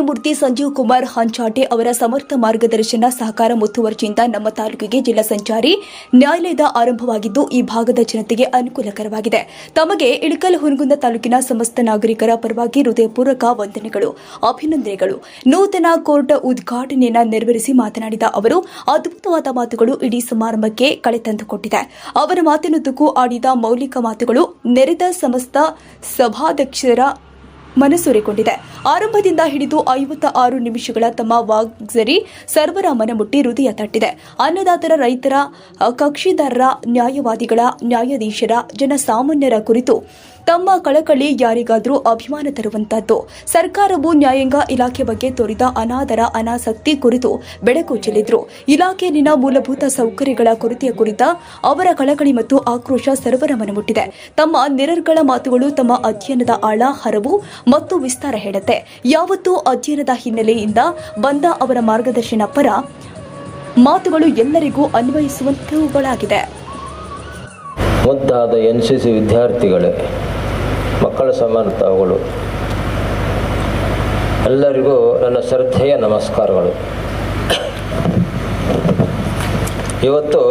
ನ್ಯಾಯಮೂರ್ತಿ ಸಂಜೀವ್ ಕುಮಾರ್ ಹಂಚಾಟೆ ಅವರ ಸಮರ್ಥ ಮಾರ್ಗದರ್ಶನ ಸಹಕಾರ ಮುತುವರ್ಜಿಯಿಂದ ನಮ್ಮ ತಾಲೂಕಿಗೆ ಜಿಲ್ಲಾ ಸಂಚಾರಿ ನ್ಯಾಯಾಲಯದ ಆರಂಭವಾಗಿದ್ದು ಈ ಭಾಗದ ಜನತೆಗೆ ಅನುಕೂಲಕರವಾಗಿದೆ. ತಮಗೆ ಇಳಕಲ್ ಹುನಗುಂದ ತಾಲೂಕಿನ ಸಮಸ್ತ ನಾಗರಿಕರ ಪರವಾಗಿ ಹೃದಯಪೂರ್ವಕ ವಂದನೆಗಳು, ಅಭಿನಂದನೆಗಳು. ನೂತನ ಕೋರ್ಟ್ ಉದ್ಘಾಟನೆಯನ್ನು ನೆರವೇರಿಸಿ ಮಾತನಾಡಿದ ಅವರು, ಅದ್ಭುತವಾದ ಮಾತುಗಳು ಇಡೀ ಸಮಾರಂಭಕ್ಕೆ ಕಳೆ ತಂದುಕೊಟ್ಟಿದೆ. ಅವರ ಮಾತಿನುದ್ದಕ್ಕೂ ಆಡಿದ ಮೌಲಿಕ ಮಾತುಗಳು, ನೆರೆದ ಸಮಸ್ತ ಸಭಾಧ್ಯಕ್ಷರ ಮನಸೂರೆಗೊಂಡಿದೆ. ಆರಂಭದಿಂದ ಹಿಡಿದು ಐವತ್ತ ಆರು ನಿಮಿಷಗಳ ತಮ್ಮ ವಾಗ್ಝರಿ ಸರ್ವರ ಮನಮುಟ್ಟಿ ಹೃದಯ ತಟ್ಟಿದೆ. ಅನ್ನದಾತರ ರೈತರ ಕಕ್ಷಿದಾರರ, ನ್ಯಾಯವಾದಿಗಳ, ನ್ಯಾಯಾಧೀಶರ, ಜನಸಾಮಾನ್ಯರ ಕುರಿತು ತಮ್ಮ ಕಳಕಳಿ ಯಾರಿಗಾದರೂ ಅಭಿಮಾನ ತರುವಂತದ್ದು ಸರ್ಕಾರವು ನ್ಯಾಯಾಂಗ ಇಲಾಖೆ ಬಗ್ಗೆ ತೋರಿದ ಅನಾದರ ಅನಾಸಕ್ತಿ ಕುರಿತು ಬೆಳಕು ಚೆಲ್ಲಿದ್ರು. ಇಲಾಖೆಯಲ್ಲಿನ ಮೂಲಭೂತ ಸೌಕರ್ಯಗಳ ಕೊರತೆಯ ಕುರಿತ ಅವರ ಕಳಕಳಿ ಮತ್ತು ಆಕ್ರೋಶ ಸರ್ವರ ಮನಮುಟ್ಟಿದೆ. ತಮ್ಮ ನಿರರ್ಗಳ ಮಾತುಗಳು ತಮ್ಮ ಅಧ್ಯಯನದ ಆಳ, ಹರವು ಮತ್ತು ವಿಸ್ತಾರ ಹೇಳುತ್ತೆ. ಯಾವತ್ತೂ ಅಧ್ಯಯನದ ಹಿನ್ನೆಲೆಯಿಂದ ಬಂದ ಅವರ ಮಾರ್ಗದರ್ಶನ ಪರ ಮಾತುಗಳು ಎಲ್ಲರಿಗೂ ಅನ್ವಯಿಸುವಂತವುಗಳಾಗಿದೆ ಮುದ್ದಾದ ಎನ್ ಸಿ ಸಿ ವಿದ್ಯಾರ್ಥಿಗಳೇ, ಮಕ್ಕಳ ಸಮರ್ಥಗಳು ಎಲ್ಲರಿಗೂ ನನ್ನ ಶ್ರದ್ಧೆಯ ನಮಸ್ಕಾರಗಳು. ಇವತ್ತು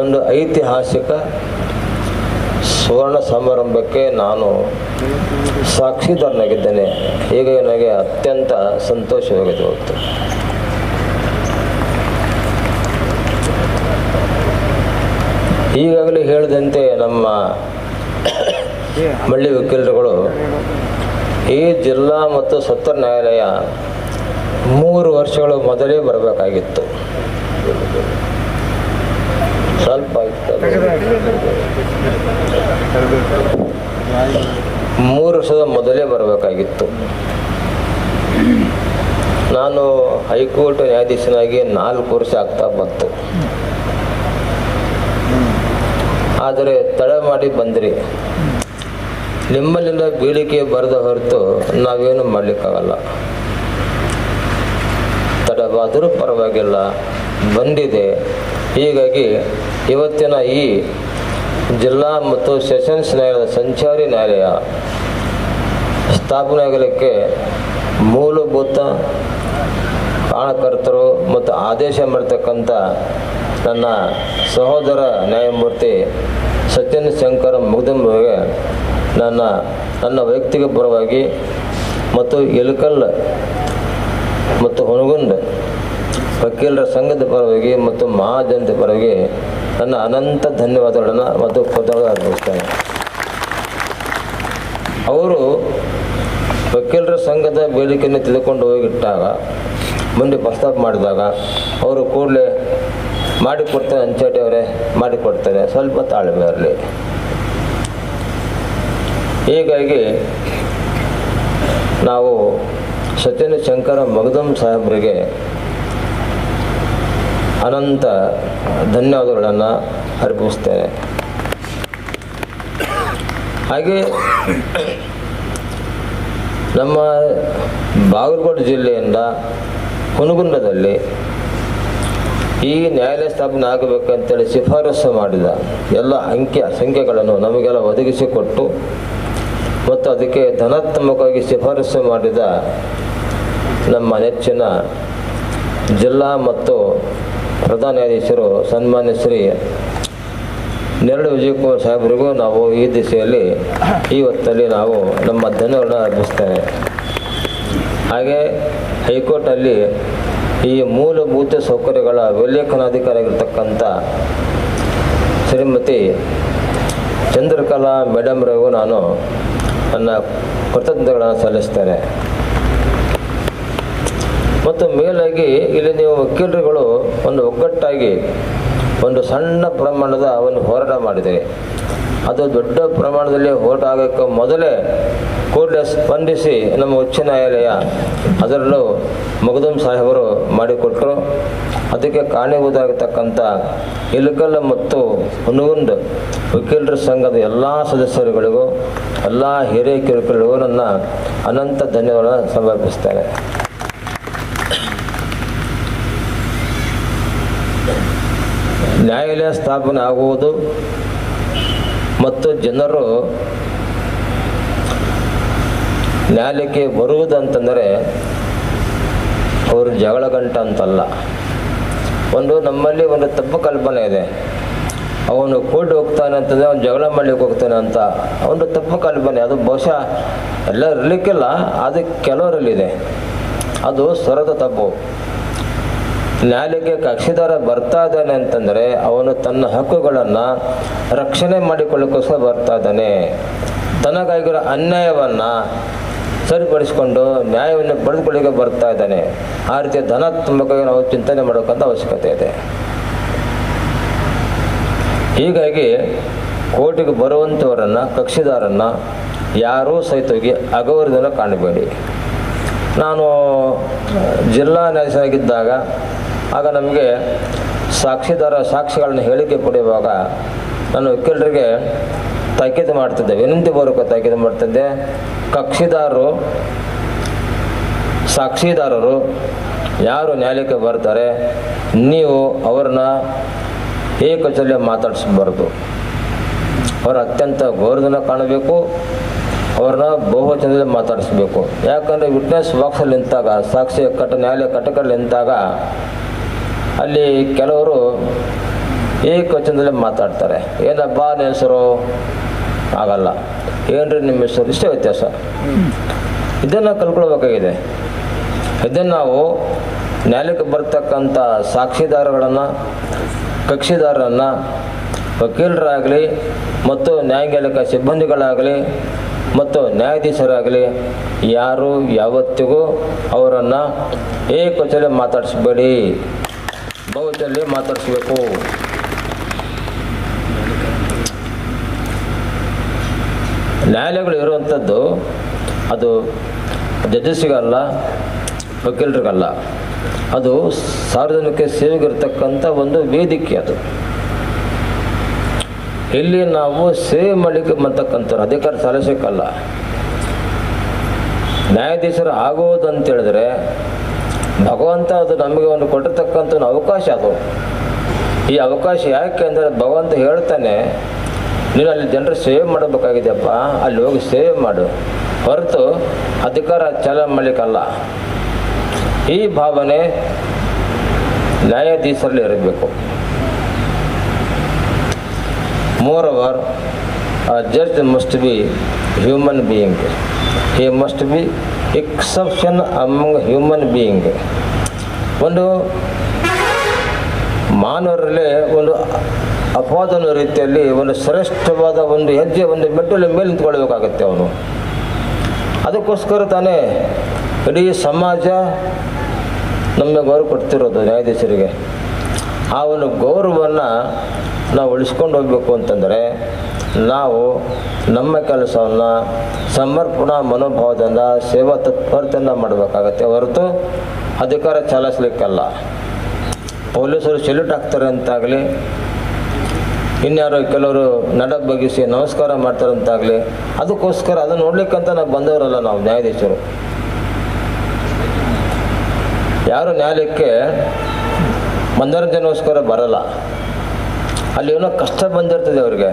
ಒಂದು ಐತಿಹಾಸಿಕ ಸುವರ್ಣ ಸಮಾರಂಭಕ್ಕೆ ನಾನು ಸಾಕ್ಷಿದಾರನಾಗಿದ್ದೇನೆ. ಈಗ ನನಗೆ ಅತ್ಯಂತ ಸಂತೋಷವಾಗಿದೆ ಇವತ್ತು. ಈಗಾಗಲೇ ಹೇಳಿದಂತೆ ನಮ್ಮ ಮಳ್ಳಿ ವಕೀಲರುಗಳು ಈ ಜಿಲ್ಲಾ ಮತ್ತು ಸತ್ರ ನ್ಯಾಯಾಲಯ ಮೂರು ವರ್ಷಗಳ ಮೊದಲೇ ಬರಬೇಕಾಗಿತ್ತು ಸ್ವಲ್ಪ. ಮೂರು ವರ್ಷದ ಮೊದಲೇ ಬರಬೇಕಾಗಿತ್ತು ನಾನು ಹೈಕೋರ್ಟ್ ನ್ಯಾಯಾಧೀಶನಾಗಿ ನಾಲ್ಕು ವರ್ಷ ಆಗ್ತಾ ಬಂತು ಆದರೆ ತಡ ಮಾಡಿ ಬಂದ್ರಿ. ನಿಮ್ಮಲ್ಲಿಂದ ಬೀಳಿಕೆ ಬರದ ಹೊರತು ನಾವೇನು ಮಾಡ್ಲಿಕ್ಕಾಗಲ್ಲ. ತಡವಾದರೂ ಪರವಾಗಿಲ್ಲ. ಬಂದಿದೆ. ಹೀಗಾಗಿ ಇವತ್ತಿನ ಈ ಜಿಲ್ಲಾ ಮತ್ತು ಸೆಷನ್ಸ್ ನ್ಯಾಯಾಲಯದ ಸಂಚಾರಿ ನ್ಯಾಯಾಲಯ ಸ್ಥಾಪನೆ ಆಗಲಿಕ್ಕೆ ಮೂಲಭೂತ ಕಾರಣಕರ್ತರು ಮತ್ತು ಆದೇಶ ಮಾಡತಕ್ಕಂಥ ನನ್ನ ಸಹೋದರ ನ್ಯಾಯಮೂರ್ತಿ ಸತ್ಯನ ಶಂಕರ ಮುಗ್ದಂಬಗೆ ನನ್ನ ನನ್ನ ವೈಯಕ್ತಿಕ ಪರವಾಗಿ ಮತ್ತು ಎಲುಕಲ್ ಮತ್ತು ಹೊನಗುಂದ ವಕೀಲರ ಸಂಘದ ಪರವಾಗಿ ಮತ್ತು ಮಹಾಜನತೆ ಪರವಾಗಿ ನನ್ನ ಅನಂತ ಧನ್ಯವಾದಗಳನ್ನು ಮತ್ತು ಕೃತಜ್ಞತೆ ಅರ್ಪಿಸ್ತೇನೆ ಅವರು ವಕೀಲರ ಸಂಘದ ಬೇಡಿಕೆಯನ್ನು ತಿಳ್ಕೊಂಡು ಹೋಗಿಟ್ಟಾಗ, ಮುಂದೆ ಪ್ರಸ್ತಾಪ ಮಾಡಿದಾಗ, ಅವರು ಕೂಡಲೇ ಮಾಡಿಕೊಡ್ತಾರೆ ಅಂಚಾಟಿ ಅವರೇ ಮಾಡಿಕೊಡ್ತಾರೆ ಸ್ವಲ್ಪ ತಾಳ್ಮೆ ಇರಲಿ. ಹೀಗಾಗಿ ನಾವು ಸತ್ಯನ ಶಂಕರ ಮಗದಂ ಸಾಹೇಬ್ರಿಗೆ ಅನಂತ ಧನ್ಯವಾದಗಳನ್ನು ಅರ್ಪಿಸ್ತೇನೆ. ಹಾಗೆ ನಮ್ಮ ಬಾಗಲಕೋಟೆ ಜಿಲ್ಲೆಯಿಂದ ಹುನಗುಂದದಲ್ಲಿ ಈ ನ್ಯಾಯಾಲಯ ಸ್ಥಾಪನೆ ಆಗಬೇಕಂತೇಳಿ ಶಿಫಾರಸು ಮಾಡಿದ ಎಲ್ಲ ಅಂಕೆ ಸಂಖ್ಯೆಗಳನ್ನು ನಮಗೆಲ್ಲ ಒದಗಿಸಿಕೊಟ್ಟು ಮತ್ತು ಅದಕ್ಕೆ ಧನಾತ್ಮಕವಾಗಿ ಶಿಫಾರಸು ಮಾಡಿದ ನಮ್ಮ ನೆಚ್ಚಿನ ಜಿಲ್ಲಾ ಮತ್ತು ಪ್ರಧಾನ ನ್ಯಾಯಾಧೀಶರು ಸನ್ಮಾನ್ಯ ಶ್ರೀ ನೆರಳು ವಿಜಯಕುಮಾರ್ ಸಾಹೇಬರಿಗೂ ನಾವು ಈ ದಿಸೆಯಲ್ಲಿ ಈ ಹೊತ್ತಲ್ಲಿ ನಾವು ನಮ್ಮ ಧನ್ಯವನ್ನು ಅರ್ಪಿಸ್ತೇವೆ ಹಾಗೆ ಹೈಕೋರ್ಟಲ್ಲಿ ಈ ಮೂಲಭೂತ ಸೌಕರ್ಯಗಳ ವಿಲೇಖನಾಧಿಕಾರಿಯಾಗಿರ್ತಕ್ಕಂಥ ಶ್ರೀಮತಿ ಚಂದ್ರಕಲಾ ಮೇಡಮ್ರಿಗೂ ನಾನು ನನ್ನ ಕೃತಜ್ಞತೆಗಳನ್ನು ಸಲ್ಲಿಸ್ತೇನೆ. ಮತ್ತು ಮೇಲಾಗಿ ಇಲ್ಲಿ ನೀವು ವಕೀಲರುಗಳು ಒಂದು ಒಗ್ಗಟ್ಟಾಗಿ ಒಂದು ಸಣ್ಣ ಪ್ರಮಾಣದ ಒಂದು ಹೋರಾಟ ಮಾಡಿದೆ ಅದು ದೊಡ್ಡ ಪ್ರಮಾಣದಲ್ಲಿ ಹೋರಾಟ ಆಗೋಕ್ಕೆ ಮೊದಲೇ ಕೂಡಲೇ ಸ್ಪಂದಿಸಿ ನಮ್ಮ ಉಚ್ಚ ನ್ಯಾಯಾಲಯ ಅದರಲ್ಲೂ ಮಗದೂಮ್ ಸಾಹೇಬರು ಮಾಡಿಕೊಟ್ಟರು ಅದಕ್ಕೆ ಕಾರಣೀಭೂತರಾಗತಕ್ಕಂಥ ಇಲಕಲ್ ಮತ್ತು ಹುನಗುಂದ್ ವಕೀಲರ ಸಂಘದ ಎಲ್ಲ ಸದಸ್ಯರುಗಳಿಗೂ, ಎಲ್ಲ ಹಿರಿಯ ಕಿರುಕರಿಗೂ ನನ್ನ ಅನಂತ ಧನ್ಯವಾದ ಸಮರ್ಪಿಸ್ತೇನೆ. ನ್ಯಾಯಾಲಯ ಸ್ಥಾಪನೆ ಆಗುವುದು ಮತ್ತು ಜನರು ನ್ಯಾಯಾಲಯಕ್ಕೆ ಬರುವುದಂತಂದರೆ ಅವರು ಜಗಳ ಗಂಟ ಅಂತಲ್ಲ. ಒಂದು ನಮ್ಮಲ್ಲಿ ಒಂದು ತಪ್ಪು ಕಲ್ಪನೆ ಇದೆ. ಅವನು ಕೋರ್ಟ್ ಹೋಗ್ತಾನೆ ಅಂತಂದರೆ ಅವನು ಜಗಳ ಮಾಡ್ಲಿಕ್ಕೆ ಹೋಗ್ತಾನೆ ಅಂತ. ಅವನು ತಪ್ಪು ಕಲ್ಪನೆ, ಅದು ಬಹುಶಃ ಎಲ್ಲ ಇರಲಿಕ್ಕಿಲ್ಲ, ಅದು ಕೆಲವರಲ್ಲಿದೆ. ಅದು ಸ್ವರದ ತಪ್ಪು. ನ್ಯಾಯಾಲಯಕ್ಕೆ ಕಕ್ಷಿದಾರ ಬರ್ತಾ ಇದ್ದಾನೆ ಅಂತಂದರೆ ಅವನು ತನ್ನ ಹಕ್ಕುಗಳನ್ನು ರಕ್ಷಣೆ ಮಾಡಿಕೊಳ್ಳೋಕ್ಕೋಸ್ಕರ ಬರ್ತಾ ಇದ್ದಾನೆ. ತನಗಾಗಿರೋ ಅನ್ಯಾಯವನ್ನು ಸರಿಪಡಿಸಿಕೊಂಡು ನ್ಯಾಯವನ್ನು ಪಡೆದುಕೊಳ್ಳಿಕ್ಕೆ ಬರ್ತಾ ಇದ್ದಾನೆ. ಆ ರೀತಿಯ ಧನಾತ್ಮಕವಾಗಿ ನಾವು ಚಿಂತನೆ ಮಾಡಬೇಕಂತ ಅವಶ್ಯಕತೆ ಇದೆ. ಹೀಗಾಗಿ ಕೋರ್ಟಿಗೆ ಬರುವಂಥವರನ್ನು ಕಕ್ಷಿದಾರನ್ನು ಯಾರೂ ಸಹಿತವಾಗಿ ಅಗೌರವದಿಂದ ಕಾಣಬೇಡಿ. ನಾನು ಜಿಲ್ಲಾ ನ್ಯಾಯಾಧೀಶನಾಗಿದ್ದಾಗ, ಆಗ ನಮಗೆ ಸಾಕ್ಷಿದಾರ ಸಾಕ್ಷಿಗಳನ್ನ ಹೇಳಿಕೆ ಪಡೆಯುವಾಗ ನಾನು ವಕೀಲರಿಗೆ ತಾಕೀತು ಮಾಡ್ತಿದ್ದೆ. ವಿನಂತಿ ಪೂರ್ವಕ ತಾಕೀತು ಮಾಡ್ತಿದ್ದೆ. ಕಕ್ಷಿದಾರರು, ಸಾಕ್ಷಿದಾರರು ಯಾರು ನ್ಯಾಯಾಲಯಕ್ಕೆ ಬರ್ತಾರೆ, ನೀವು ಅವ್ರನ್ನ ಏಕಚಲ್ಯ ಮಾತಾಡಿಸ್ಬಾರ್ದು. ಅವರು ಅತ್ಯಂತ ಗೌರವನ ಕಾಣಬೇಕು. ಅವ್ರನ್ನ ಬಹುವಚನದಲ್ಲಿ ಮಾತಾಡಿಸ್ಬೇಕು. ಯಾಕಂದರೆ ವಿಟ್ನೆಸ್ ಬಾಕ್ಸಲ್ಲಿ ನಿಂತಾಗ, ಸಾಕ್ಷಿ ಕಟ್ಟ ನ್ಯಾಯಾಲಯ ಕಟ್ಟಕಲ್ಲಿ ನಿಂತಾಗ, ಅಲ್ಲಿ ಕೆಲವರು ಏಕವಚನದಲ್ಲಿ ಮಾತಾಡ್ತಾರೆ. ಏನಪ್ಪ ಹೆಸರು? ಆಗಲ್ಲ. ಏನ್ರಿ ನಿಮ್ಮ ಹೆಸರು? ಇಷ್ಟೇ ವ್ಯತ್ಯಾಸ. ಇದನ್ನು ಕಲ್ಕೊಳ್ಬೇಕಾಗಿದೆ ಇದನ್ನು ನಾವು ನ್ಯಾಯಕ್ಕೆ ಬರ್ತಕ್ಕಂಥ ಸಾಕ್ಷಿದಾರಗಳನ್ನು, ಕಕ್ಷಿದಾರರನ್ನು, ವಕೀಲರಾಗಲಿ ಮತ್ತು ನ್ಯಾಯಾಲಯಕ ಸಿಬ್ಬಂದಿಗಳಾಗಲಿ ಮತ್ತು ನ್ಯಾಯಾಧೀಶರಾಗಲಿ ಯಾರು ಯಾವತ್ತಿಗೂ ಅವರನ್ನು ಏಕಚಲ್ಲಿ ಮಾತಾಡಿಸ್ಬೇಡಿ. ಬಹುಚಲ್ಲಿ ಮಾತಾಡಿಸ್ಬೇಕು. ನ್ಯಾಯಾಲಯಗಳು ಇರುವಂಥದ್ದು ಅದು ಜಡ್ಜಸ್ಸಿಗಲ್ಲ, ವಕೀಲರಿಗಲ್ಲ. ಅದು ಸಾರ್ವಜನಿಕ ಸೇವೆಗಿರ್ತಕ್ಕಂಥ ಒಂದು ವೇದಿಕೆ ಅದು. ಇಲ್ಲಿ ನಾವು ಸೇವೆ ಮಾಡಲಿಕ್ಕೆ ಬಂತಕ್ಕಂಥವ್ರು, ಅಧಿಕಾರ ಸಲ್ಲಿಸಕ್ಕಲ್ಲ ನ್ಯಾಯಾಧೀಶರು ಆಗೋದು ಅಂತ ಹೇಳಿದ್ರೆ ಭಗವಂತ ಅದು ನಮಗೆ ಒಂದು ಕೊಟ್ಟಿರ್ತಕ್ಕಂಥ ಒಂದು ಅವಕಾಶ ಅದು. ಈ ಅವಕಾಶ ಯಾಕೆ ಅಂದರೆ ಭಗವಂತ ಹೇಳ್ತಾನೆ ನೀನು ಅಲ್ಲಿ ಜನರು ಸೇವೆ ಮಾಡಬೇಕಾಗಿದೆಯಪ್ಪ, ಅಲ್ಲಿ ಹೋಗಿ ಸೇವೆ ಮಾಡು. ಹೊರತು ಅಧಿಕಾರ ಚಲ ಮಾಡಲಿಕ್ಕಲ್ಲ. ಈ ಭಾವನೆ ನ್ಯಾಯಾಧೀಶರಲ್ಲಿ ಇರಬೇಕು. More over judge must be human being he must be exception among human being ಒಂದು ಮಾನವರಲ್ಲೇ ಒಂದು ಅಪವಾದನ ರೀತಿಯಲ್ಲಿ ಒಂದು ಶ್ರೇಷ್ಠವಾದ ಒಂದು ಹೆಜ್ಜೆ, ಒಂದು ಮೆಟ್ಟಲು ಮೇಲೆ ನಿಂತ್ಕೊಳ್ಬೇಕಾಗತ್ತೆ ಅವನು. ಅದಕ್ಕೋಸ್ಕರ ತಾನೇ ಇಡೀ ಸಮಾಜ ನಮಗೆ ಗೌರವ ಕೊಡ್ತಿರೋದು ನ್ಯಾಯಾಧೀಶರಿಗೆ. ಆ ಒಂದು ಗೌರವವನ್ನು ನಾವು ಉಳಿಸ್ಕೊಂಡು ಹೋಗ್ಬೇಕು ಅಂತಂದರೆ ನಾವು ನಮ್ಮ ಕೆಲಸವನ್ನು ಸಮರ್ಪಣಾ ಮನೋಭಾವದಿಂದ, ಸೇವಾ ತತ್ಪರತೆಯಿಂದ ಮಾಡಬೇಕಾಗತ್ತೆ ಹೊರತು ಅಧಿಕಾರ ಚಾಲಿಸ್ಲಿಕ್ಕಲ್ಲ. ಪೊಲೀಸರು ಸೆಲ್ಯೂಟ್ ಆಗ್ತಾರೆ ಅಂತಾಗಲಿ ಇನ್ಯಾರೋ ಕೆಲವರು ನಡ ಬಗ್ಗಿಸಿ ನಮಸ್ಕಾರ ಮಾಡ್ತಾರಂತಾಗಲಿ, ಅದಕ್ಕೋಸ್ಕರ ಅದನ್ನು ನೋಡ್ಲಿಕ್ಕಂತ ನಾವು ಬಂದವರಲ್ಲ ನಾವು ನ್ಯಾಯಾಧೀಶರು. ಯಾರು ನ್ಯಾಯಾಲಯಕ್ಕೆ ಮನೋರಂಜನೆಗೋಸ್ಕರ ಬರಲ್ಲ. ಅಲ್ಲಿ ಏನೋ ಕಷ್ಟ ಬಂದಿರ್ತದೆ ಅವ್ರಿಗೆ,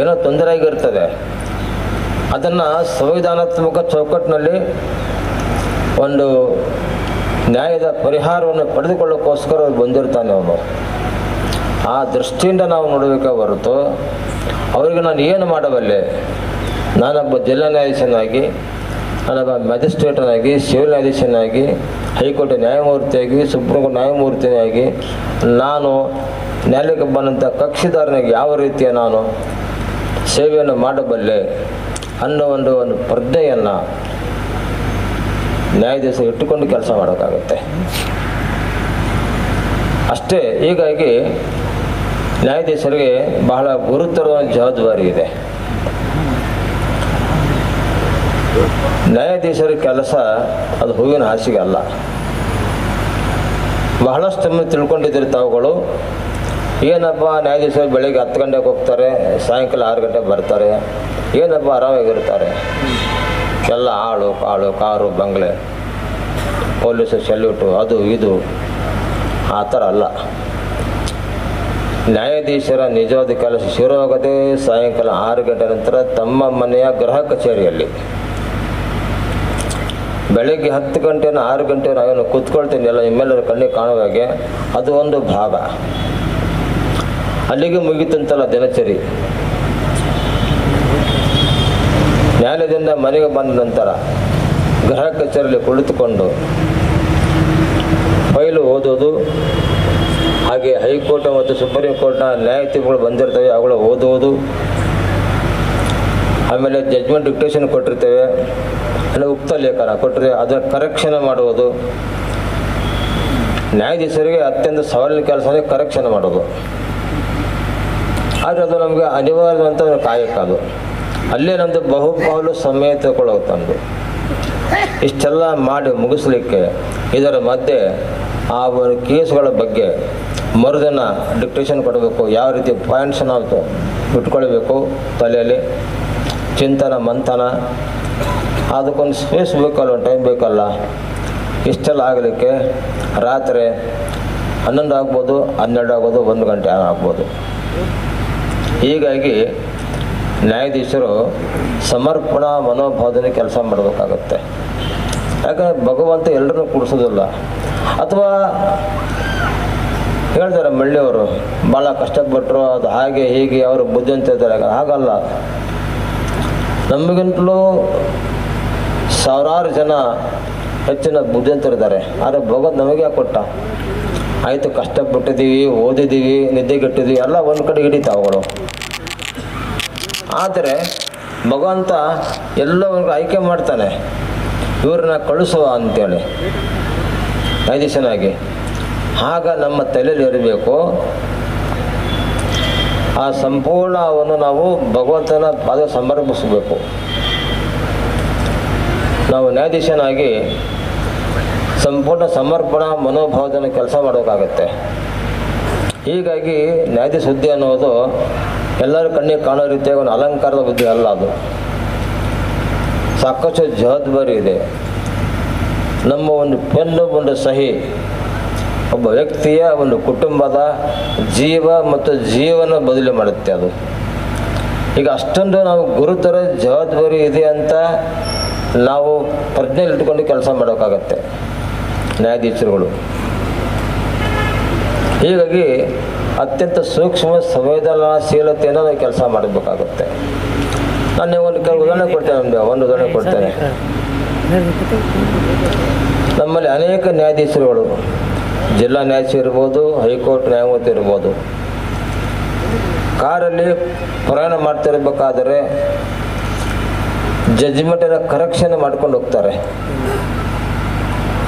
ಏನೋ ತೊಂದರೆ ಆಗಿರ್ತದೆ ಅದನ್ನು ಸಂವಿಧಾನಾತ್ಮಕ ಚೌಕಟ್ಟಿನಲ್ಲಿ ಒಂದು ನ್ಯಾಯದ ಪರಿಹಾರವನ್ನು ಪಡೆದುಕೊಳ್ಳೋಕ್ಕೋಸ್ಕರ ಅವ್ರು ಬಂದಿರ್ತಾನೆ ಅವನು. ಆ ದೃಷ್ಟಿಯಿಂದ ನಾವು ನೋಡಬೇಕ ಹೊರತು, ಅವರಿಗೆ ನಾನು ಏನು ಮಾಡಬಲ್ಲೆ? ನಾನೊಬ್ಬ ಜಿಲ್ಲಾ ನ್ಯಾಯಾಧೀಶನಾಗಿ, ನಾನೊಬ್ಬ ಮ್ಯಾಜಿಸ್ಟ್ರೇಟನಾಗಿ, ಸಿವಿಲ್ ನ್ಯಾಯಾಧೀಶನಾಗಿ, ಹೈಕೋರ್ಟ್ ನ್ಯಾಯಮೂರ್ತಿಯಾಗಿ, ಸುಪ್ರೀಂ ಕೋರ್ಟ್ ನ್ಯಾಯಮೂರ್ತಿಯಾಗಿ, ನಾನು ನ್ಯಾಯಾಲಯಕ್ಕೆ ಬಂದಂಥ ಕಕ್ಷಿದಾರನಿಗೆ ಯಾವ ರೀತಿಯ ನಾನು ಸೇವೆಯನ್ನು ಮಾಡಬಲ್ಲೆ ಅನ್ನೋ ಒಂದು ಒಂದು ಪ್ರಜ್ಞೆಯನ್ನು ನ್ಯಾಯಾಧೀಶ ಇಟ್ಟುಕೊಂಡು ಕೆಲಸ ಮಾಡೋಕ್ಕಾಗುತ್ತೆ. ಅಷ್ಟೇ, ಹೀಗಾಗಿ ನ್ಯಾಯಾಧೀಶರಿಗೆ ಬಹಳ ಗುರುತರವಾದ ಜವಾಬ್ದಾರಿ ಇದೆ. ನ್ಯಾಯಾಧೀಶರ ಕೆಲಸ ಅದು ಹೂವಿನ ಹಾಸಿಗೆ ಅಲ್ಲ. ಬಹಳಷ್ಟು ತಿಳ್ಕೊಂಡಿದ್ದೀರಿ ತಾವುಗಳು. ಏನಪ್ಪ ನ್ಯಾಯಾಧೀಶರು ಬೆಳಿಗ್ಗೆ ಹತ್ತು ಗಂಟೆಗೆ ಹೋಗ್ತಾರೆ, ಸಾಯಂಕಾಲ ಆರು ಗಂಟೆಗೆ ಬರ್ತಾರೆ, ಏನಪ್ಪ ಆರಾಮಾಗಿರ್ತಾರೆ? ಎಲ್ಲ ಆಳು ಕಾಳು, ಕಾರು, ಬಂಗ್ಲೆ, ಪೊಲೀಸರು, ಸೆಲ್ಯೂಟು, ಅದು, ಇದು, ಆ ಥರ ಅಲ್ಲ. ನ್ಯಾಯಾಧೀಶರ ನಿಜವಾದ ಕೆಲಸ ಶುರುವಾಗದೆ ಸಾಯಂಕಾಲ ಆರು ಗಂಟೆ ನಂತರ ತಮ್ಮ ಮನೆಯ ಗೃಹ ಕಚೇರಿಯಲ್ಲಿ. ಬೆಳಗ್ಗೆ ಹತ್ತು ಗಂಟೆನ ಆರು ಗಂಟೆ ನಾವೇನು ಕೂತ್ಕೊಳ್ತೀನಿ ಎಲ್ಲ ನಿಮ್ಮೆಲ್ಲರ ಕಣ್ಣಿಗೆ ಕಾಣುವ ಹಾಗೆ, ಅದು ಒಂದು ಭಾಗ. ಅಲ್ಲಿಗೆ ಮುಗಿತಂತಲ್ಲ ದಿನಚರಿ. ನ್ಯಾಯಾಲಯದಿಂದ ಮನೆಗೆ ಬಂದ ನಂತರ ಗೃಹ ಕಚೇರಿಯಲ್ಲಿ ಕುಳಿತುಕೊಂಡು ಫೈಲು ಓದೋದು ಹಾಗೆ ಹೈಕೋರ್ಟ್ ಮತ್ತು ಸುಪ್ರೀಂ ಕೋರ್ಟ್ನ ನ್ಯಾಯತೀರ್ಪುಗಳು ಬಂದಿರ್ತವೆ, ಅವುಗಳು ಓದುವುದು. ಆಮೇಲೆ ಜಡ್ಜ್ಮೆಂಟ್ ಡಿಕ್ಟೇಷನ್ ಕೊಟ್ಟಿರ್ತೇವೆ. ಅಂದರೆ ಉಕ್ತ ಲೇಖನ ಕೊಟ್ಟರೆ ಅದರ ಕರೆಕ್ಷನ್ ಮಾಡುವುದು. ನ್ಯಾಯಾಧೀಶರಿಗೆ ಅತ್ಯಂತ ಸವಾಲಿನ ಕೆಲಸನೇ ಕರೆಕ್ಷನ್ ಮಾಡೋದು ಆದರೆ ಅದು ನಮಗೆ ಅನಿವಾರ್ಯವಂತ ಕಾಯಕ ಅದು. ಅಲ್ಲೇ ನಮ್ಮದು ಬಹುಪಾಲು ಸಮಯ ತಗೊಳ್ಳೋದು ಇಷ್ಟೆಲ್ಲ ಮಾಡಿ ಮುಗಿಸ್ಲಿಕ್ಕೆ ಇದರ ಮಧ್ಯೆ ಆ ಕೇಸ್ಗಳ ಬಗ್ಗೆ ಮರುದಿನ ಡಿಕ್ಟೇಷನ್ ಕೊಡಬೇಕು, ಯಾವ ರೀತಿ ಪಾಯಿಂಟ್ಸ್ ನಾವು ಇಟ್ಕೊಳ್ಬೇಕು ತಲೆಯಲ್ಲಿ, ಚಿಂತನ, ಮಂಥನ, ಅದಕ್ಕೊಂದು ಸ್ಪೇಸ್ ಬೇಕಲ್ಲ ಒಂದು ಟೈಮ್ ಬೇಕಲ್ಲ. ಇಷ್ಟೆಲ್ಲ ಆಗಲಿಕ್ಕೆ ರಾತ್ರಿ ಹನ್ನೊಂದು ಆಗ್ಬೋದು, ಹನ್ನೆರಡು ಆಗ್ಬೋದು, ಒಂದು ಗಂಟೆ ಆಗ್ಬೋದು. ಹೀಗಾಗಿ ನ್ಯಾಯಾಧೀಶರು ಸಮರ್ಪಣಾ ಮನೋಭಾವದಲ್ಲಿ ಕೆಲಸ ಮಾಡಬೇಕಾಗತ್ತೆ. ಯಾಕಂದರೆ ಭಗವಂತ ಎಲ್ಲರನ್ನೂ ಕೂಡಿಸೋದಿಲ್ಲ. ಅಥವಾ ಹೇಳ್ತಾರೆ ಮಳ್ಳಿಯವರು ಭಾಳ ಕಷ್ಟಪಟ್ಟರು ಅದು ಹಾಗೆ ಹೀಗೆ, ಅವರು ಬುದ್ಧಿ ಅಂತ ಹೇಳ್ತಾರೆ. ಹಾಗಲ್ಲ. ನಮಗಿಂತಲೂ ಸಾವಿರಾರು ಜನ ಹೆಚ್ಚಿನ ಬುದ್ಧಿ ಅಂತ ಇರ್ತಾರೆ ಆದರೆ ಭಗವಂತ ನಮಗೆ ಕೊಟ್ಟ. ಆಯಿತು, ಕಷ್ಟಪಟ್ಟಿದ್ದೀವಿ, ಓದಿದ್ದೀವಿ, ನಿದ್ದೆಗೆಟ್ಟಿದ್ದೀವಿ, ಎಲ್ಲ ಒಂದು ಕಡೆ ಹಿಡಿತಾವುಗಳು ಆದರೆ ಭಗವಂತ ಎಲ್ಲವರಿಗೂ ಆಯ್ಕೆ ಮಾಡ್ತಾನೆ. ಇವ್ರನ್ನ ಕಳಿಸುವ ಅಂತೇಳಿ. ನ್ಯಾಯಾಧೀಶನಾಗಿ ಆಗ ನಮ್ಮ ತಲೆಯಲ್ಲಿ ಇರಬೇಕು ಆ ಸಂಪೂರ್ಣವನ್ನು ನಾವು ಭಗವಂತನ ಪಾದ ಸಮರ್ಪಿಸಬೇಕು ನಾವು ನ್ಯಾಯಾಧೀಶನಾಗಿ ಸಂಪೂರ್ಣ ಸಮರ್ಪಣಾ, ಮನೋಭಾವದಿಂದ ಕೆಲಸ ಮಾಡಬೇಕಾಗತ್ತೆ ಹೀಗಾಗಿ ನ್ಯಾಯಾಧೀಶ ಹುದ್ದೆ ಅನ್ನೋದು ಎಲ್ಲರ ಕಣ್ಣಿಗೆ ಕಾಣೋ ರೀತಿಯಾಗಿ ಒಂದು ಅಲಂಕಾರದ ಹುದ್ದೆ ಅಲ್ಲ ಅದು. ಸಾಕಷ್ಟು ಜವಾಬ್ದಾರಿ ಇದೆ. ನಮ್ಮ ಒಂದು ಪೆನ್ನು ಒಂದು ಸಹಿ ಒಬ್ಬ ವ್ಯಕ್ತಿಯ ಒಂದು ಕುಟುಂಬದ ಜೀವ ಮತ್ತು ಜೀವನ ಬದಲು ಮಾಡುತ್ತೆ ಅದು. ಈಗ ಅಷ್ಟೊಂದು ನಾವು ಗುರುತರ ಜವಾಬ್ದಾರಿ ಇದೆ ಅಂತ ನಾವು ಪ್ರಜ್ಞೆಯಲ್ಲಿ ಇಟ್ಕೊಂಡು ಕೆಲಸ ಮಾಡೋಕ್ಕಾಗತ್ತೆ ನ್ಯಾಯಾಧೀಶರುಗಳು. ಹೀಗಾಗಿ ಅತ್ಯಂತ ಸೂಕ್ಷ್ಮ ಸಂವೇದನಾಶೀಲತೆಯನ್ನು ನಾವು ಕೆಲಸ ಮಾಡಬೇಕಾಗುತ್ತೆ. ನಾನು ಒಂದು ಕೆಲವು ಉದಾಹರಣೆ ಕೊಡ್ತೇನೆ ಒಂದು ಒಂದು ಉದಾಹರಣೆ ಕೊಡ್ತೇನೆ. ನಮ್ಮಲ್ಲಿ ಅನೇಕ ನ್ಯಾಯಾಧೀಶರುಗಳು ಜಿಲ್ಲಾ ನ್ಯಾಯಾಧೀಶ ಇರ್ಬೋದು, ಹೈಕೋರ್ಟ್ ನ್ಯಾಯಮೂರ್ತಿ ಇರ್ಬೋದು. ಕಾರಲ್ಲಿ ಪ್ರಯಾಣ ಮಾಡ್ತಿರ್ಬೇಕಾದರೆ ಜಜ್ಮೆಂಟನ್ನು ಕರೆಕ್ಷನ್ ಮಾಡ್ಕೊಂಡು ಹೋಗ್ತಾರೆ.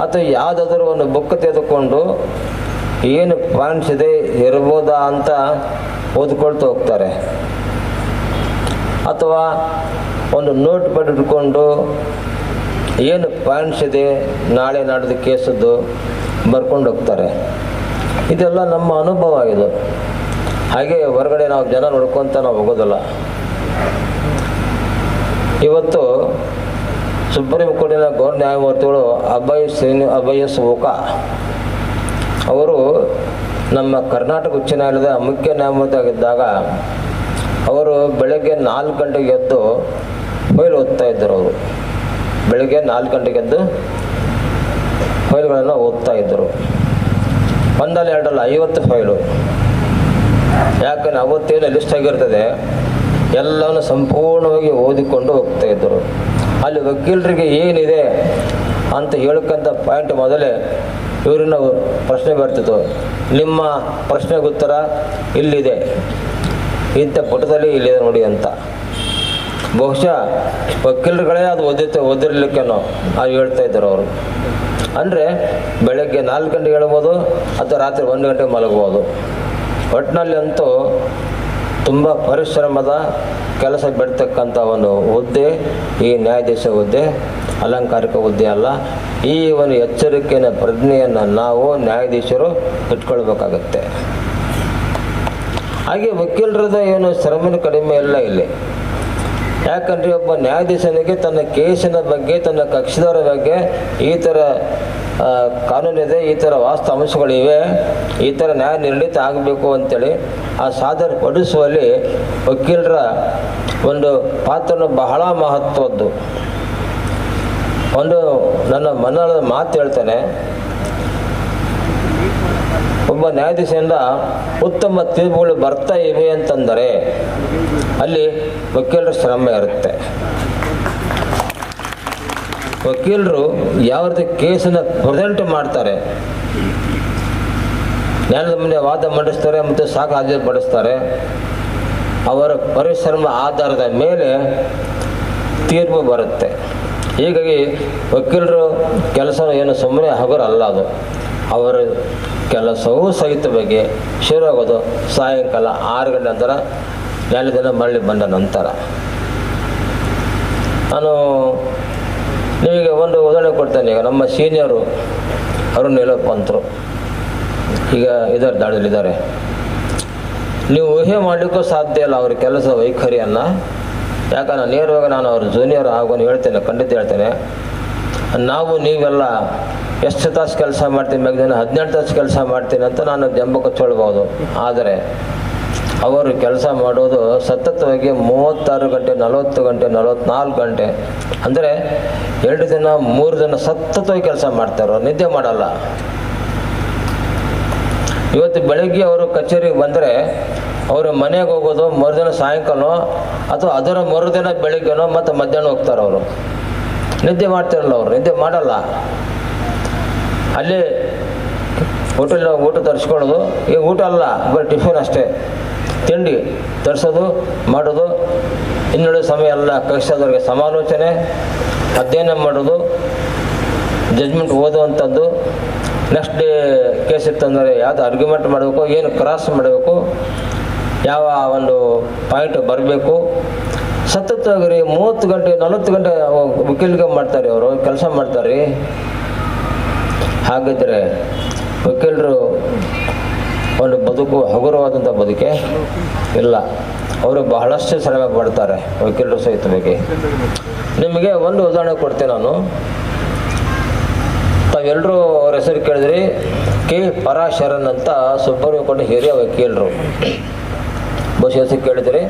ಅಥವಾ ಯಾವುದಾದ್ರೂ ಒಂದು ಬುಕ್ ತೆಗೆದುಕೊಂಡು ಏನು ಪಾಯಿಂಟ್ಸ್ ಇದೆ, ಇರ್ಬೋದಾ ಅಂತ ಓದ್ಕೊಳ್ತಾ ಹೋಗ್ತಾರೆ. ಅಥವಾ ಒಂದು ನೋಟ್ ಪ್ಯಾಡ್ ಇಟ್ಕೊಂಡು ಏನು ಪಾಯಿಂಟ್ಸ್ ಇದೆ, ನಾಳೆ ನಡೆದ ಕೇಸದ್ದು ಬರ್ಕೊಂಡು ಹೋಗ್ತಾರೆ. ಇದೆಲ್ಲ ನಮ್ಮ ಅನುಭವ ಇದು. ಹಾಗೆ ಹೊರಗಡೆ ನಾವು ಜನ ನೋಡ್ಕೊಂತ ನಾವು ಹೋಗೋದಿಲ್ಲ. ಇವತ್ತು ಸುಪ್ರೀಂ ಕೋರ್ಟಿನ ಗೌರ್ ನ್ಯಾಯಮೂರ್ತಿಗಳು ಅಭಯ್ ಶ್ರೀನಿ, ಅಭಯ ಸೋಕ ಅವರು ನಮ್ಮ ಕರ್ನಾಟಕ ಉಚ್ಚ ನ್ಯಾಯಾಲಯದ ಮುಖ್ಯ ನ್ಯಾಯಮೂರ್ತಿ ಆಗಿದ್ದಾಗ ಅವರು ಬೆಳಗ್ಗೆ ನಾಲ್ಕು ಗಂಟೆಗೆ ಎದ್ದು ಫೈಲ್ ಓದ್ತಾ ಇದ್ದರು ಅವರು. ಬೆಳಗ್ಗೆ ನಾಲ್ಕು ಗಂಟೆಗೆ ಎದ್ದು ಫೈಲ್ಗಳನ್ನು ಓದ್ತಾ ಇದ್ದರು. ಒಂದಲ್ಲ ಎರಡಲ್ಲ, ಐವತ್ತು ಫೈಲು. ಯಾಕಂದರೆ ಅವತ್ತೇನು ಲಿಸ್ಟ್ ಆಗಿರ್ತದೆ, ಎಲ್ಲವನ್ನು ಸಂಪೂರ್ಣವಾಗಿ ಓದಿಕೊಂಡು ಹೋಗ್ತಾ ಇದ್ದರು. ಅಲ್ಲಿ ವಕೀಲರಿಗೆ ಏನಿದೆ ಅಂತ ಹೇಳಕಂತ ಪಾಯಿಂಟ್ ಮೊದಲೇ ಇವರನ್ನ ಪ್ರಶ್ನೆ ಬರ್ತಿತ್ತು. ನಿಮ್ಮ ಪ್ರಶ್ನೆಗೆ ಉತ್ತರ ಇಲ್ಲಿದೆ. ಇಂಥ ಪುಟದಲ್ಲಿ ಇಲ್ಲಿದೆ ನೋಡಿ ಅಂತ. ಬಹುಶಃ ವಕೀಲರುಗಳೇ ಅದು ಓದಿತ್ತು ಓದಿರ್ಲಿಕ್ಕೆ ಅದು ಹೇಳ್ತಾ ಇದ್ದರು ಅವರು. ಅಂದರೆ ಬೆಳಗ್ಗೆ ನಾಲ್ಕು ಗಂಟೆಗೆ ಹೇಳ್ಬೋದು ಅಥವಾ ರಾತ್ರಿ ಒಂದು ಗಂಟೆಗೆ ಮಲಗ್ಬೋದು. ಒಟ್ಟಿನಲ್ಲಿ ಅಂತೂ ತುಂಬ ಪರಿಶ್ರಮದ ಕೆಲಸ ಬಿಡ್ತಕ್ಕಂಥ ಒಂದು ಹುದ್ದೆ, ಈ ನ್ಯಾಯಾಧೀಶ ಹುದ್ದೆ, ಅಲಂಕಾರಿಕ ಹುದ್ದೆ ಅಲ್ಲ. ಈ ಒಂದು ಎಚ್ಚರಿಕೆಯ ಪ್ರಜ್ಞೆಯನ್ನು ನಾವು ನ್ಯಾಯಾಧೀಶರು ಇಟ್ಕೊಳ್ಬೇಕಾಗತ್ತೆ. ಹಾಗೆ ವಕೀಲರದ ಏನು, ಶ್ರಮನ ಕಡಿಮೆ ಇಲ್ಲ ಇಲ್ಲಿ. ಯಾಕಂದರೆ ಒಬ್ಬ ನ್ಯಾಯಾಧೀಶನಿಗೆ ತನ್ನ ಕೇಸಿನ ಬಗ್ಗೆ, ತನ್ನ ಕಕ್ಷಿದವರ ಬಗ್ಗೆ ಈ ಥರ ಕಾನೂನಿದೆ, ಈ ಥರ ವಾಸ್ತು ಅಂಶಗಳಿವೆ, ಈ ಥರ ನ್ಯಾಯ ನಿರ್ಣೀತ ಆಗಬೇಕು ಅಂತೇಳಿ ಆ ಸಾಧನೆ ಪಡಿಸುವಲ್ಲಿ ವಕೀಲರ ಒಂದು ಪಾತ್ರ ಬಹಳ ಮಹತ್ವದ್ದು. ಒಂದು ನನ್ನ ಮನದ ಮಾತು ಹೇಳ್ತೇನೆ. ಒಬ್ಬ ನ್ಯಾಯಾಧೀಶದಿಂದ ಉತ್ತಮ ತೀರ್ಪುಗಳು ಬರ್ತಾ ಇವೆ ಅಂತಂದರೆ ಅಲ್ಲಿ ವಕೀಲರ ಶ್ರಮ ಇರುತ್ತೆ. ವಕೀಲರು ಯಾವ ರೀತಿ ಕೇಸನ್ನು ಪ್ರೆಸೆಂಟ್ ಮಾಡ್ತಾರೆ ನ್ಯಾಯದ ಮುಂದೆ ವಾದ ಮಂಡಿಸ್ತಾರೆ ಮತ್ತು ಸಾಕು ಹಾಜರುಪಡಿಸ್ತಾರೆ ಅವರ ಪರಿಶ್ರಮ ಆಧಾರದ ಮೇಲೆ ತೀರ್ಪು ಬರುತ್ತೆ. ಹೀಗಾಗಿ ವಕೀಲರು ಕೆಲಸ ಏನು ಸುಮ್ಮನೆ ಹಗುರಲ್ಲ ಅದು. ಅವರ ಕೆಲಸವೂ ಸಹಿತ ಬಗ್ಗೆ ಶುರುವಾಗೋದು ಸಾಯಂಕಾಲ ಆರು ಗಂಟೆ ನಂತರ ನೆಲದಿಂದ ಮರಳಿ ಬಂದ ನಂತರ. ನಾನು ನಿಮಗೆ ಒಂದು ಉದಾಹರಣೆ ಕೊಡ್ತೇನೆ. ಈಗ ನಮ್ಮ ಸೀನಿಯರು ಅರುಣ್ ಪಂತರು ಈಗ ಇದರ ದಾಳಿಯಲ್ಲಿದ್ದಾರೆ ನೀವು ಊಹೆ ಮಾಡಲಿಕ್ಕೂ ಸಾಧ್ಯ ಇಲ್ಲ ಅವ್ರ ಕೆಲಸ ವೈಖರಿಯನ್ನು. ಯಾಕಂದ್ರೆ ನೇರವಾಗಿ ನಾನು ಅವ್ರ ಜೂನಿಯರ್ ಆಗೋನು ಹೇಳ್ತೇನೆ, ಖಂಡಿತ ಹೇಳ್ತೇನೆ. ನಾವು ನೀವೆಲ್ಲ ಎಷ್ಟು ತಾಸು ಕೆಲಸ ಮಾಡ್ತೀನಿ ಮ್ಯಾಗ್ದಿನ ಹದಿನೆಂಟು ತಾಸು ಕೆಲಸ ಮಾಡ್ತೀನಿ ಅಂತ ನಾನು ಜಂಬ ಚೊಳ್ಬೋದು ಆದರೆ ಅವರು ಕೆಲಸ ಮಾಡೋದು ಸತತವಾಗಿ ಮೂವತ್ತಾರು ಗಂಟೆ, ನಲವತ್ತು ಗಂಟೆ, ನಲವತ್ನಾಲ್ಕು ಗಂಟೆ. ಅಂದರೆ ಎರಡು ದಿನ, ಮೂರು ದಿನ ಸತತವಾಗಿ ಕೆಲಸ ಮಾಡ್ತಾರೆ ನಿದ್ದೆ ಮಾಡಲ್ಲ. ಇವತ್ತು ಬೆಳಗ್ಗೆ ಅವರು ಕಚೇರಿಗೆ ಬಂದರೆ ಅವರು ಮನೆಗೆ ಹೋಗೋದು, ಮರುದಿನ ಸಾಯಂಕಾಲ ಅಥವಾ ಅದರ ಮರುದಿನ ಬೆಳಿಗ್ಗೆನೋ ಮತ್ತು ಮಧ್ಯಾಹ್ನ ಹೋಗ್ತಾರೆ ಅವರು. ನಿದ್ದೆ ಮಾಡ್ತಿರಲ್ಲ ಅವ್ರು, ನಿದ್ದೆ ಮಾಡಲ್ಲ. ಅಲ್ಲಿ ಹೋಟೆಲ್ ಊಟ ತರಿಸ್ಕೊಳ್ಳೋದು, ಈಗ ಊಟ ಅಲ್ಲ, ಬರೀ ಟಿಫಿನ್ ಅಷ್ಟೇ. ತಿಂಡಿ ತರಿಸೋದು, ಮಾಡೋದು ಇನ್ನುಳಿದ ಸಮಯ ಎಲ್ಲ ಕಕ್ಷದವ್ರಿಗೆ ಸಮಾಲೋಚನೆ, ಅಧ್ಯಯನ ಮಾಡೋದು ಜಜ್ಮೆಂಟ್ ಓದುವಂಥದ್ದು. ನೆಕ್ಸ್ಟ್ ಡೇ ಕೇಸ್ ಇತ್ತಂದರೆ ಯಾವುದು ಆರ್ಗ್ಯುಮೆಂಟ್ ಮಾಡಬೇಕು, ಏನು ಕ್ರಾಸ್ ಮಾಡಬೇಕು, ಯಾವ ಒಂದು ಪಾಯಿಂಟ್ ಬರಬೇಕು ಸತತವಾಗಿ ಮೂವತ್ತು ಗಂಟೆ, ನಲವತ್ತು ಗಂಟೆ ವಕೀಲಿಗೆ ಮಾಡ್ತಾರೆ ಅವರು, ಕೆಲಸ ಮಾಡ್ತಾರೆ ಹಾಗಿದ್ರೆ ವಕೀಲರು ಒಂದು ಬದುಕು ಹಗುರವಾದಂಥ ಬದುಕೆ ಇಲ್ಲ. ಅವರು ಬಹಳಷ್ಟು ಶ್ರಮ ಪಡ್ತಾರೆ ವಕೀಲರು ಸಹಿತ ಬಗ್ಗೆ. ನಿಮಗೆ ಒಂದು ಉದಾಹರಣೆ ಕೊಡ್ತೇನೆ ನಾನು. ತಾವೆಲ್ಲರೂ ಅವ್ರ ಹೆಸರು ಕೇಳಿದ್ರಿ, ಕೆ. ಪರಾಶರನ್ ಅಂತ ಸುಬ್ರಹ್ಮಣ್ಯ ಕೊಂಡ ಹಿರಿಯ ವಕೀಲರು. ಬಹುಶಃ ಹೆಸರು ಕೇಳಿದ್ರಿ.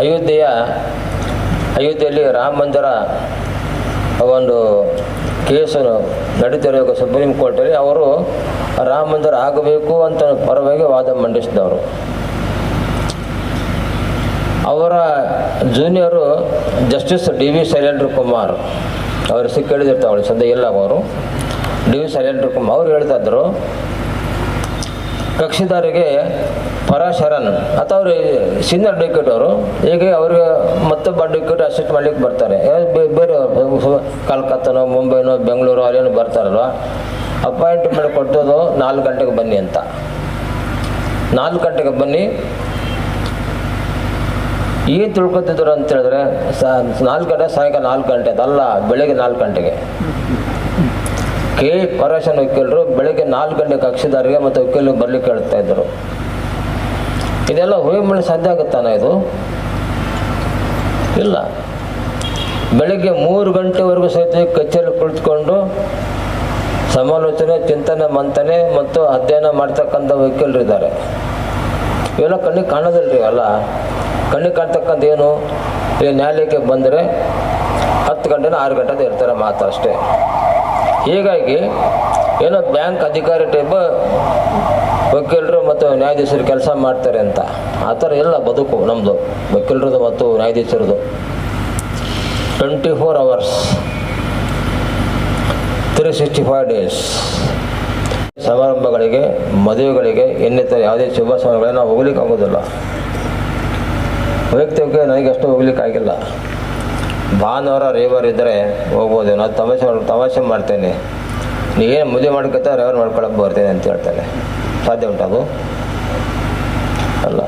ಅಯೋಧ್ಯೆಯ, ಅಯೋಧ್ಯೆಯಲ್ಲಿ ರಾಮ ಮಂದಿರ ಒಂದು ಕೇಸು ನಡೀತಿರೋ ಸುಪ್ರೀಂ ಕೋರ್ಟಲ್ಲಿ, ಅವರು ರಾಮ ಮಂದಿರ ಆಗಬೇಕು ಅಂತ ಪರವಾಗಿ ವಾದ ಮಂಡಿಸಿದವರು. ಅವರ junior justice D V Shailendra Kumar, ಅವರು ಸಿಕ್ಕಿಡಿದಿರ್ತಾವಳು ಸದ್ಯ ಇಲ್ಲ ಅವರು. ಡಿ ವಿ ಶೈಲೇಂದ್ರ ಕುಮಾರ್, ಅವ್ರು ಹೇಳ್ತಾ ಇದ್ರು, ಕಕ್ಷಿದಾರಿಗೆ ಪರಾಶರನ್. ಅಥವಾ ಅವರು ಸೀನಿಯರ್ ಅಡ್ವೊಕೇಟ್ ಅವರು ಈಗ ಅವ್ರಿಗೆ ಮತ್ತೊಬ್ಬ ಅಡ್ವೊಕೇಟ್ ಅಸಿಸ್ಟ್ ಮಾಡ್ಲಿಕ್ಕೆ ಬರ್ತಾರೆ. ಬೇರೆ ಕಲ್ಕತ್ತಾನೋ, ಮುಂಬೈನೋ, ಬೆಂಗಳೂರು ಅಲ್ಲೇನೋ ಬರ್ತಾರಲ್ವ? ಅಪಾಯಿಂಟ್ಮೆಂಟ್ ಕೊಟ್ಟೋದು ನಾಲ್ಕು ಗಂಟೆಗೆ ಬನ್ನಿ ಅಂತ. ನಾಲ್ಕು ಗಂಟೆಗೆ ಬನ್ನಿ. ಏನು ತಿಳ್ಕೊತಿದ್ರು ಅಂತ ಹೇಳಿದ್ರೆ ನಾಲ್ಕು ಗಂಟೆ, ಸಾಯಂಕಾಲ ನಾಲ್ಕು ಗಂಟೆ ಅದಲ್ಲ ಬೆಳಗ್ಗೆ ನಾಲ್ಕು ಗಂಟೆಗೆ. ಕೆ ಪರೇಶನ್ ವಕೀಲರು ಬೆಳಗ್ಗೆ ನಾಲ್ಕು ಗಂಟೆಗೆ ಕಕ್ಷಿದಾರಿಗೆ ಮತ್ತು ವಕೀಲರಿಗೆ ಬರ್ಲಿಕ್ಕೆ ಹೇಳ್ತಾ ಇದ್ರು ಇದೆಲ್ಲ ಹೋಗಿ ಮಾಡಿ ಸಾಧ್ಯ ಆಗುತ್ತಾನ ಇದು? ಇಲ್ಲ. ಬೆಳಗ್ಗೆ ಮೂರು ಗಂಟೆವರೆಗೂ ಸಹಿತ ಕಚೇರಿ ಕುಳಿತುಕೊಂಡು ಸಮಾಲೋಚನೆ, ಚಿಂತನೆ, ಮಂಥನೆ ಮತ್ತು ಅಧ್ಯಯನ ಮಾಡ್ತಕ್ಕಂಥ ವಕೀಲರು ಇದ್ದಾರೆ. ಇವೆಲ್ಲ ಕಣ್ಣಿಗೆ ಕಾಣೋದಿಲ್ರಿ, ಅಲ್ಲ? ಕಣ್ಣಿಗೆ ಕಾಣ್ತಕ್ಕಂಥ ಏನು? ಈ ನ್ಯಾಯಾಲಯಕ್ಕೆ ಬಂದರೆ ಹತ್ತು ಗಂಟೆನ ಆರು ಗಂಟೆ ಇರ್ತಾರೆ ಮಾತ್ರ ಅಷ್ಟೇ. ಹೀಗಾಗಿ ಏನೋ ಬ್ಯಾಂಕ್ ಅಧಿಕಾರಿ ಟೈಪ್ ವಕೀಲರು ಮತ್ತು ನ್ಯಾಯಾಧೀಶರು ಕೆಲಸ ಮಾಡ್ತಾರೆ ಅಂತ. ಆ ಥರ ಎಲ್ಲ ಬದುಕು ನಮ್ಮದು ವಕೀಲರದು ಮತ್ತು ನ್ಯಾಯಾಧೀಶರದು twenty four hours three sixty five days ಸಮಾರಂಭಗಳಿಗೆ, ಮದುವೆಗಳಿಗೆ, ಇನ್ನಿತರ ಯಾವುದೇ ಶುಭ ಸಮಯಗಳನ್ನ ನಾವು ಹೋಗ್ಲಿಕ್ಕೆ ಆಗೋದಿಲ್ಲ ವೈಯಕ್ತಿಕ ನನಗೆ ಅಷ್ಟು ಹೋಗ್ಲಿಕ್ಕೆ ಆಗಿಲ್ಲ ಭಾನುವಾರ, ರವಿವಾರ ಇದ್ದರೆ ಹೋಗ್ಬೋದು. ನಾನು ತಮಾಷೆ ತಮಾಷೆ ಮಾಡ್ತೇನೆ. ನೀವೇನು ಮದುವೆ ಮಾಡ್ಕೊತ ರವಿವಾರ ಮಾಡ್ಕೊಳಕ್ಕೆ ಬರ್ತೇನೆ ಅಂತ ಹೇಳ್ತಾನೆ. ಸಾಧ್ಯ ಉಂಟು ಅದು? ಅಲ್ಲ.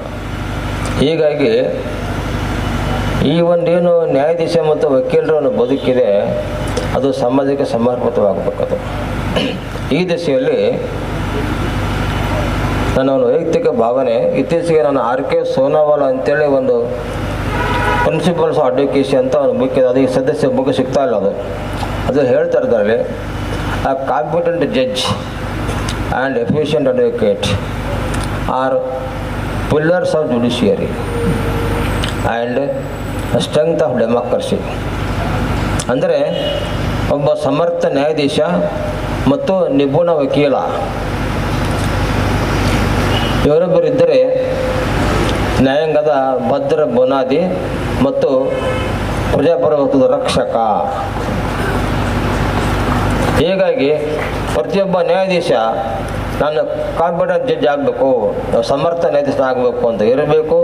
ಹೀಗಾಗಿ ಈ ಒಂದೇನು ನ್ಯಾಯಾಧೀಶ ಮತ್ತು ವಕೀಲರ ಒಂದು ಬದುಕಿದೆ, ಅದು ಸಮಾಜಕ್ಕೆ ಸಮರ್ಪಿತವಾಗಬೇಕದು ಈ ದಿಸೆಯಲ್ಲಿ ನನ್ನ ಒಂದು ವೈಯಕ್ತಿಕ ಭಾವನೆ, ಇತ್ತೀಚೆಗೆ ನಾನು ಆರ್ ಕೆ ಸೋನಾವಾಲ್ ಅಂತೇಳಿ ಒಂದು ಪ್ರಿನ್ಸಿಪಲ್ಸ್ ಅಡ್ವೊಕೇಸಿ ಅಂತ ಒಂದು ಬುಕ್ ಇದೆ ಅದು ಈ ಸದಸ್ಯ ಬುಕ್ ಸಿಗ್ತಾ ಇಲ್ಲ ಅದು. ಅದು ಹೇಳ್ತಾ ಇದ್ದಾರೆ ಆ competent judge and efficient advocate are pillars of judiciary and strength of democracy ಅಂದರೆ ಒಬ್ಬ ಸಮರ್ಥ ನ್ಯಾಯಾಧೀಶ ಮತ್ತು ನಿಪುಣ ವಕೀಲ ಇವರೊಬ್ಬರಿದ್ದರೆ ನ್ಯಾಯಾಂಗದ ಭದ್ರ ಬುನಾದಿ ಮತ್ತು ಪ್ರಜಾಪ್ರಭುತ್ವದ ರಕ್ಷಕ. ಹೀಗಾಗಿ ಪ್ರತಿಯೊಬ್ಬ ನ್ಯಾಯಾಧೀಶ ನಾನು ಕಾನ್ಫಿಡೆಂಟ್ ಜಡ್ಜ್ ಆಗಬೇಕು ಸಮರ್ಥ ನ್ಯಾಯಾಧೀಶ ಆಗಬೇಕು ಅಂತ ಇರಬೇಕು.